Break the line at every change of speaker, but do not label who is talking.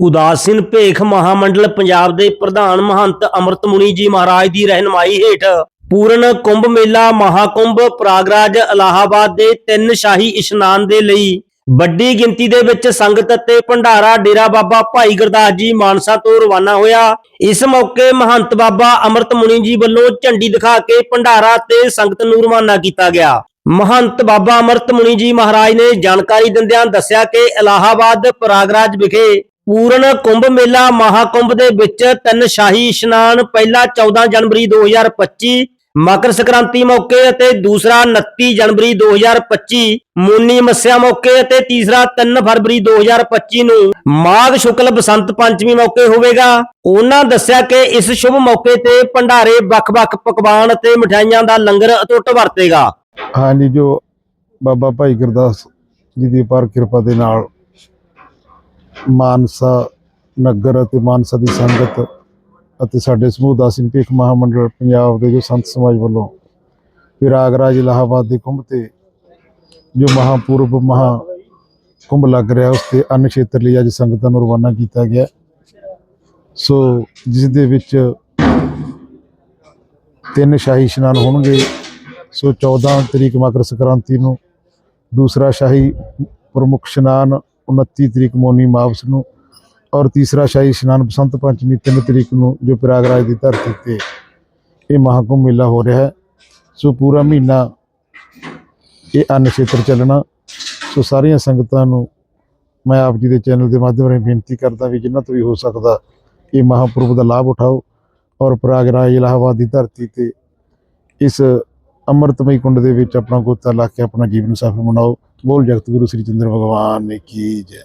ਉਦਾਸੀਨ ਭੇਖ ਮਹਾਮੰਡਲ ਪੰਜਾਬ ਦੇ ਪ੍ਰਧਾਨ ਮਹੰਤ ਅੰਮ੍ਰਿਤ ਮੁਨੀ ਜੀ ਮਹਾਰਾਜ ਦੀ ਰਹਿਨਮਾਈ ਹੇਠ ਪੂਰਨ ਕੁੰਭ ਮੇਲਾ ਮਹਾਕੁੰਭ ਪ੍ਰਾਗਰਾਜ ਇਲਾਹਾਬਾਦ ਦੇ ਤਿੰਨ ਸ਼ਾਹੀ ਇਸ਼ਨਾਨ ਦੇ ਲਈ। ਵੱਡੀ ਗਿਣਤੀ ਦੇ ਵਿੱਚ ਸੰਗਤ ਅਤੇ ਭੰਡਾਰਾ ਡੇਰਾ ਬਾਬਾ ਭਾਈ ਗੁਰਦਾਸ ਜੀ ਮਾਨਸਾ ਤੋਂ ਰਵਾਨਾ ਹੋਇਆ। ਇਸ ਮੌਕੇ ਮਹੰਤ ਬਾਬਾ ਅੰਮ੍ਰਿਤ ਮੁਨੀ ਜੀ ਵੱਲੋਂ ਝੰਡੀ ਦਿਖਾ ਕੇ ਭੰਡਾਰਾ ਤੇ ਸੰਗਤ ਨੂੰ ਰਵਾਨਾ ਕੀਤਾ ਗਿਆ। ਮਹੰਤ ਬਾਬਾ ਅੰਮ੍ਰਿਤ ਮੁਨੀ ਜੀ ਮਹਾਰਾਜ ਨੇ ਜਾਣਕਾਰੀ ਦਿੰਦਿਆਂ ਦੱਸਿਆ ਕਿ ਇਲਾਹਾਬਾਦ ਪ੍ਰਾਗਰਾਜ ਵਿਖੇ ਪੂਰਨ ਕੁੰਭ ਮੇਲਾ ਮਹਾਕੁੰਭ ਦੇ ਵਿੱਚ ਤਿੰਨ ਸ਼ਾਹੀ ਇਸ਼ਨਾਨ, ਪਹਿਲਾ 14 ਜਨਵਰੀ 2025 ਮਕਰ ਸੰਕ੍ਰਾਂਤੀ ਮੌਕੇ ਅਤੇ ਦੂਸਰਾ 29 ਜਨਵਰੀ 2025 ਮੂਨੀ ਮੱਸਿਆ ਮੌਕੇ ਅਤੇ ਤੀਸਰਾ 3 ਫਰਵਰੀ 2025 ਨੂੰ ਮਾਘ ਸ਼ੁਕਲ ਬਸੰਤ ਪੰਚਮੀ ਮੌਕੇ ਹੋਵੇਗਾ। ਉਹਨਾਂ ਦੱਸਿਆ ਕਿ ਇਸ ਸ਼ੁਭ ਮੌਕੇ ਤੇ ਭੰਡਾਰੇ ਵੱਖ-ਵੱਖ ਪਕਵਾਨ ਅਤੇ ਮਠਿਆਈਆਂ ਦਾ ਲੰਗਰ ਅਟੁੱਟ ਵਰਤੇਗਾ।
ਹਾਂਜੀ, ਜੋ ਬਾਬਾ ਭਾਈ ਗੁਰਦਾਸ ਜੀ ਦੀ ਪਰ ਕਿਰਪਾ ਦੇ ਨਾਲ ਮਾਨਸਾ ਨਗਰ ਅਤੇ ਮਾਨਸਾ ਦੀ ਸੰਗਤ ਅਤੇ ਸਾਡੇ ਸਮੂਹ ਦਾਸਿਨ ਭੀਖ ਮਹਾਮੰਡਲ ਪੰਜਾਬ ਦੇ ਜੋ ਸੰਤ ਸਮਾਜ ਵੱਲੋਂ ਵਿਰਾਗਰਾਜ ਇਲਾਹਾਬਾਦ ਦੇ ਕੁੰਭ ਤੇ ਜੋ ਮਹਾਪੂਰਬ ਮਹਾ ਕੁੰਭ ਲੱਗ ਰਿਹਾ, ਉਸ ਤੇ ਅੰਨ ਖੇਤਰ ਲਈ ਅੱਜ ਸੰਗਤਾਂ ਨੂੰ ਰਵਾਨਾ ਕੀਤਾ ਗਿਆ। ਸੋ ਜਿਸ ਦੇ ਵਿੱਚ ਤਿੰਨ ਸ਼ਾਹੀ ਇਸ਼ਨਾਨ ਹੋਣਗੇ, ਸੋ 14 ਤਰੀਕ ਮਕਰ ਸੰਕ੍ਰਾਂਤੀ ਨੂੰ ਦੂਸਰਾ ਸ਼ਾਹੀ ਪ੍ਰਮੁੱਖ ਇਸ਼ਨਾਨ 29 ਤਰੀਕ ਮੋਨੀ ਮਾਵਸ ਨੂੰ ਔਰ ਤੀਸਰਾ ਸ਼ਾਹੀ ਇਸ਼ਨਾਨ ਬਸੰਤ ਪੰਚਮੀ 3 ਤਰੀਕ ਨੂੰ ਜੋ ਪ੍ਰਯਾਗਰਾਜ ਦੀ ਧਰਤੀ ਤੇ ਇਹ ਮਹਾਕੁੰਭ ਮੇਲਾ ਹੋ ਰਿਹਾ ਹੈ। ਸੋ ਪੂਰਾ ਮਹੀਨਾ ਇਹ ਅੰਨ ਖੇਤਰ ਚੱਲਣਾ। ਸੋ ਸਾਰੀਆਂ ਸੰਗਤਾਂ ਨੂੰ ਮੈਂ ਆਪ ਜੀ ਦੇ ਚੈਨਲ ਦੇ ਮਾਧਿਅਮ ਰਾਹੀਂ ਬੇਨਤੀ ਕਰਦਾ ਵੀ ਜਿੰਨਾ ਤੋਂ ਵੀ ਹੋ ਸਕਦਾ ਇਹ ਮਹਾਪੁਰਬ ਦਾ ਲਾਭ ਉਠਾਓ ਔਰ ਪ੍ਰਯਾਗਰਾਜ ਇਲਾਹਾਬਾਦ ਦੀ ਧਰਤੀ ਤੇ ਇਸ ਅੰਮ੍ਰਿਤਮਈ ਕੁੰਡ ਦੇ ਵਿੱਚ ਆਪਣਾ ਗੋਤਾ ਲਾ ਕੇ ਆਪਣਾ ਜੀਵਨ ਸਫਲ ਬਣਾਓ ਬੋਲ ਜਗਤ ਗੁਰੂ ਸ੍ਰੀ ਚੰਦਰ ਭਗਵਾਨ ਨੇ ਕੀ ਜੈ।